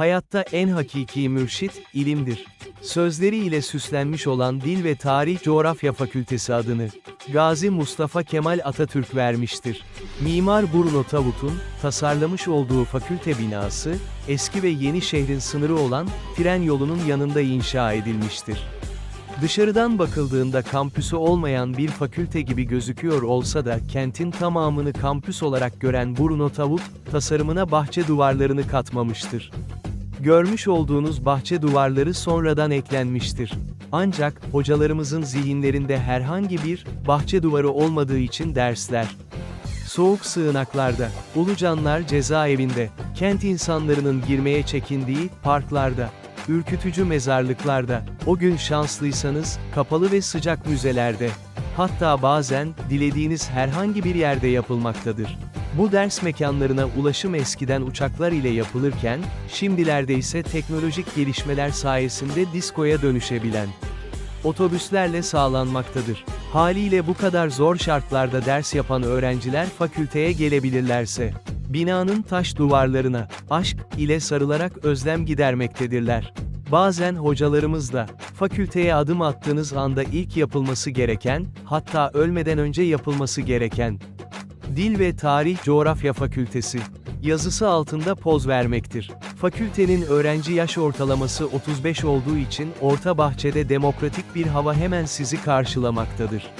Hayatta en hakiki mürşit, ilimdir. Sözleri ile süslenmiş olan Dil ve Tarih Coğrafya Fakültesi adını, Gazi Mustafa Kemal Atatürk vermiştir. Mimar Bruno Tavut'un, tasarlamış olduğu fakülte binası, eski ve yeni şehrin sınırı olan, tren yolunun yanında inşa edilmiştir. Dışarıdan bakıldığında kampüsü olmayan bir fakülte gibi gözüküyor olsa da kentin tamamını kampüs olarak gören Bruno Tavut, tasarımına bahçe duvarlarını katmamıştır. Görmüş olduğunuz bahçe duvarları sonradan eklenmiştir. Ancak, hocalarımızın zihinlerinde herhangi bir, bahçe duvarı olmadığı için dersler, Soğuk sığınaklarda, Ulucanlar cezaevinde, kent insanlarının girmeye çekindiği parklarda, ürkütücü mezarlıklarda, o gün şanslıysanız, kapalı ve sıcak müzelerde, hatta bazen, dilediğiniz herhangi bir yerde yapılmaktadır. Bu ders mekanlarına ulaşım eskiden uçaklar ile yapılırken, şimdilerde ise teknolojik gelişmeler sayesinde diskoya dönüşebilen, otobüslerle sağlanmaktadır. Haliyle bu kadar zor şartlarda ders yapan öğrenciler fakülteye gelebilirlerse, binanın taş duvarlarına, aşk ile sarılarak özlem gidermektedirler. Bazen hocalarımız da, fakülteye adım attığınız anda ilk yapılması gereken, hatta ölmeden önce yapılması gereken, Dil ve Tarih Coğrafya Fakültesi yazısı altında poz vermektir. Fakültenin öğrenci yaş ortalaması 35 olduğu için orta bahçede demokratik bir hava hemen sizi karşılamaktadır.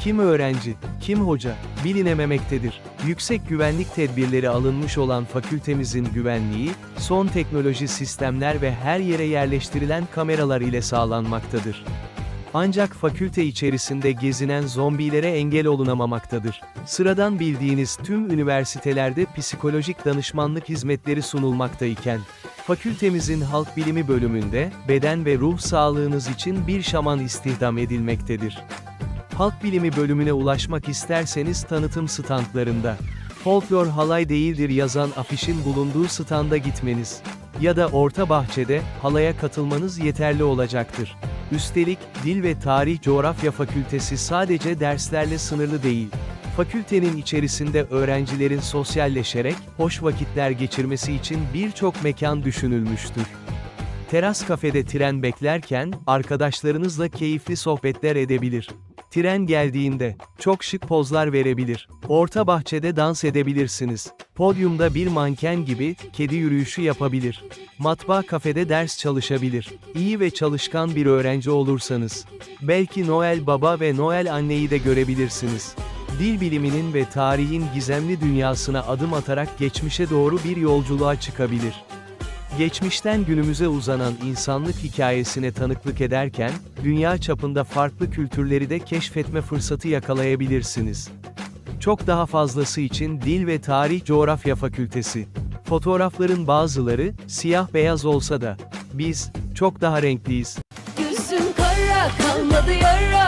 Kim öğrenci, kim hoca, bilinememektedir. Yüksek güvenlik tedbirleri alınmış olan fakültemizin güvenliği, son teknoloji sistemler ve her yere yerleştirilen kameralar ile sağlanmaktadır. Ancak fakülte içerisinde gezinen zombilere engel olunamamaktadır. Sıradan bildiğiniz tüm üniversitelerde psikolojik danışmanlık hizmetleri sunulmaktayken, fakültemizin halk bilimi bölümünde, beden ve ruh sağlığınız için bir şaman istihdam edilmektedir. Halk bilimi bölümüne ulaşmak isterseniz tanıtım standlarında, folklor halay değildir yazan afişin bulunduğu standa gitmeniz ya da orta bahçede halaya katılmanız yeterli olacaktır. Üstelik, Dil ve Tarih Coğrafya Fakültesi sadece derslerle sınırlı değil. Fakültenin içerisinde öğrencilerin sosyalleşerek, hoş vakitler geçirmesi için birçok mekan düşünülmüştür. Teras kafede tren beklerken, arkadaşlarınızla keyifli sohbetler edebilir. Tren geldiğinde, çok şık pozlar verebilir. Orta bahçede dans edebilirsiniz. Podyumda bir manken gibi, kedi yürüyüşü yapabilir. Matbaa kafede ders çalışabilir. İyi ve çalışkan bir öğrenci olursanız. Belki Noel Baba ve Noel Anne'yi de görebilirsiniz. Dil biliminin ve tarihin gizemli dünyasına adım atarak geçmişe doğru bir yolculuğa çıkabilir. Geçmişten günümüze uzanan insanlık hikayesine tanıklık ederken, dünya çapında farklı kültürleri de keşfetme fırsatı yakalayabilirsiniz. Çok daha fazlası için Dil ve Tarih Coğrafya Fakültesi. Fotoğrafların bazıları, siyah beyaz olsa da, biz, çok daha renkliyiz. Yüzüm kara kalmadı yara